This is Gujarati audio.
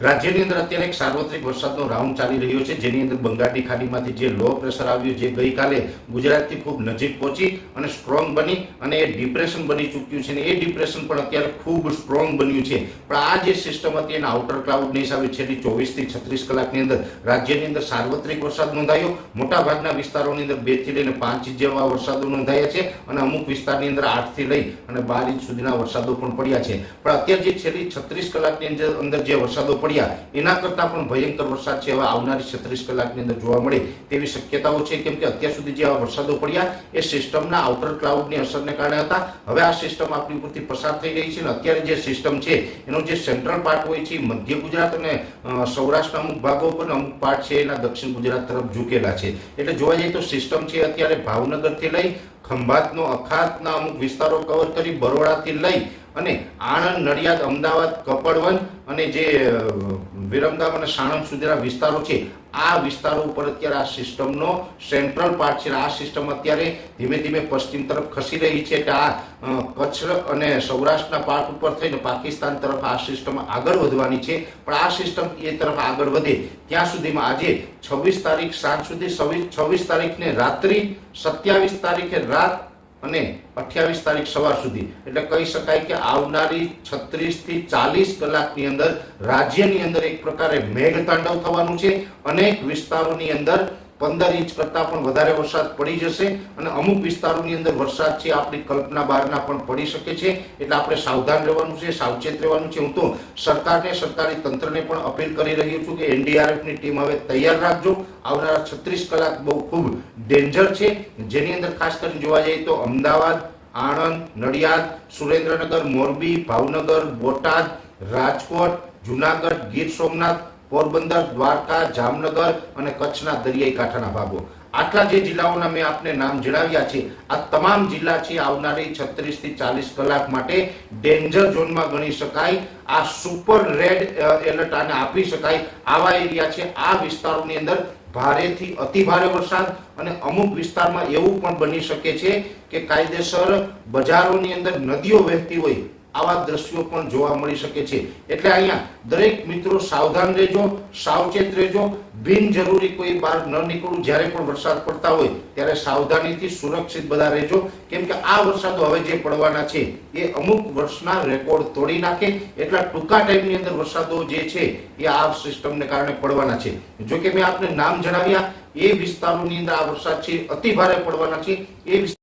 રાજ્યની અંદર અત્યારે એક સાર્વત્રિક વરસાદનો રાઉન્ડ ચાલી રહ્યો છે. જેની અંદર બંગાળની ખાડીમાંથી જે લો પ્રેશર આવ્યું, જે ગઈકાલે ગુજરાતથી ખૂબ નજીક પહોંચી અને સ્ટ્રોંગ બની અને એ ડિપ્રેશન બની ચૂક્યું છે અને એ ડિપ્રેશન પણ અત્યારે ખૂબ સ્ટ્રોંગ બન્યું છે. પણ આ જે સિસ્ટમ હતી એના આઉટર ક્લાઉડની હિસાબે છેલ્લી ચોવીસથી છત્રીસ કલાકની અંદર રાજ્યની અંદર સાર્વત્રિક વરસાદ નોંધાયો. મોટાભાગના વિસ્તારોની અંદર બેથી લઈને પાંચ ઇંચ જેવા વરસાદો નોંધાયા છે અને અમુક વિસ્તારની અંદર આઠથી લઈ અને બાર ઇંચ સુધીના વરસાદો પણ પડ્યા છે. પણ અત્યારે જે છેલ્લી છત્રીસ કલાકની અંદર જે વરસાદો પડ્યા. એના કરતાં પણ ભયંકર વરસાદ છે. હવે આવનારી છત્રીસ કલાકની અંદર જોવા મળે તેવી શક્યતાઓ છે. કેમ કે અત્યાર સુધી જે વરસાદો પડ્યા, એ સિસ્ટમના આઉટર ક્લાઉડની અસરને કારણે હતા. હવે આ સિસ્ટમ આપણી ઉપરથી પસાર થઈ રહી છે અને અત્યારે જે સિસ્ટમ છે, એનો જે સેન્ટ્રલ પાર્ટ હોય છે મધ્ય ગુજરાત અને સૌરાષ્ટ્રના અમુક ભાગો પર અમુક પાર્ટ છે, એના દક્ષિણ ગુજરાત તરફ ઝૂકેલા છે. એટલે જોવા જઈએ તો સિસ્ટમ છે અત્યારે ભાવનગરથી લઈ ખંભાતનો, અખાતના અમુક વિસ્તારો કવર કરી બરોડાથી લઈ અને આણંદ, નડિયાદ, અમદાવાદ, કપડવંજ અને જે વિરમગામ અને સાણંદ સુધીના વિસ્તારો છે, આ વિસ્તારો ઉપર અત્યારે આ સિસ્ટમનો સેન્ટ્રલ પાર્ટ છે. આ સિસ્ટમ અત્યારે ધીમે ધીમે પશ્ચિમ તરફ ખસી રહી છે એટલે આ કચ્છ અને સૌરાષ્ટ્રના પાર્ટ ઉપર થઈને પાકિસ્તાન તરફ આ સિસ્ટમ આગળ વધવાની છે. પણ આ સિસ્ટમ એ તરફ આગળ વધે ત્યાં સુધીમાં આજે છવ્વીસ તારીખ સાંજ સુધી છવ્વીસ તારીખને રાત્રિ, સત્યાવીસ તારીખે રાત અને અઠ્યાવીસ તારીખ સવાર સુધી. એટલે કહી શકાય કે આવનારી છત્રીસથી ચાલીસ કલાકની અંદર રાજ્યની અંદર એક પ્રકારે મેઘતાંડવ થવાનું છે. અનેક વિસ્તારોની અંદર પંદર ઇંચ કરતાં પણ વધારે વરસાદ પડી જશે અને અમુક વિસ્તારોની અંદર વરસાદ છે, આપણી કલ્પના બહારના પણ પડી શકે છે. એટલે આપણે સાવધાન રહેવાનું છે, સાવચેત રહેવાનું છે. હું તો સરકારને, સરકારી તંત્રને પણ અપીલ કરી રહ્યો છું કે એનડીઆરએફની ટીમ હવે તૈયાર રાખજો. આવનારા છત્રીસ કલાક બહુ ખૂબ ડેન્જર છે. જેની અંદર ખાસ કરીને જોવા જઈએ તો અમદાવાદ, આણંદ, નડિયાદ, સુરેન્દ્રનગર, મોરબી, ભાવનગર, બોટાદ, રાજકોટ, જુનાગઢ, ગીર સોમનાથ પોરબંદર, દ્વારકા, જામનગર અને કચ્છના દરિયાઈ કાંઠાના ભાગો. આટલા જે જિલ્લાઓના મેં આપને નામ જણાવ્યા છે, આ તમામ જિલ્લા છે આવનારી છત્રીસથી ચાલીસ કલાક માટે ડેન્જર ઝોનમાં ગણી શકાય, આ સુપર રેડ એલર્ટ આને આપી શકાય આવા એરિયા છે. આ વિસ્તારોની અંદર ભારેથી અતિ ભારે વરસાદ અને અમુક વિસ્તારમાં એવું પણ બની શકે છે કે કાયદેસર બજારોની અંદર નદીઓ વહેતી હોય આવા દ્રશ્યો પણ જોવા મળી શકે છે. એટલે અહીંયા દરેક મિત્રો સાવધાન રહેજો, સાવચેત રહેજો. બિનજરૂરી કોઈ બહાર ન નીકળવું. જ્યારે પણ વરસાદ પડતા હોય ત્યારે સાવધાનીથી સુરક્ષિત બધા રહેજો. કેમ કે આ વરસાદો હવે જે પડવાના છે, એ અમુક વર્ષના રેકોર્ડ તોડી નાખે. એટલા ટૂંકા ટાઈમની અંદર વરસાદો જે છે, એ આ સિસ્ટમને કારણે પડવાના છે. જો કે મેં આપને નામ જણાવ્યા, એ વિસ્તારોની અંદર આ વરસાદ છે, અતિ ભારે પડવાના છે. એ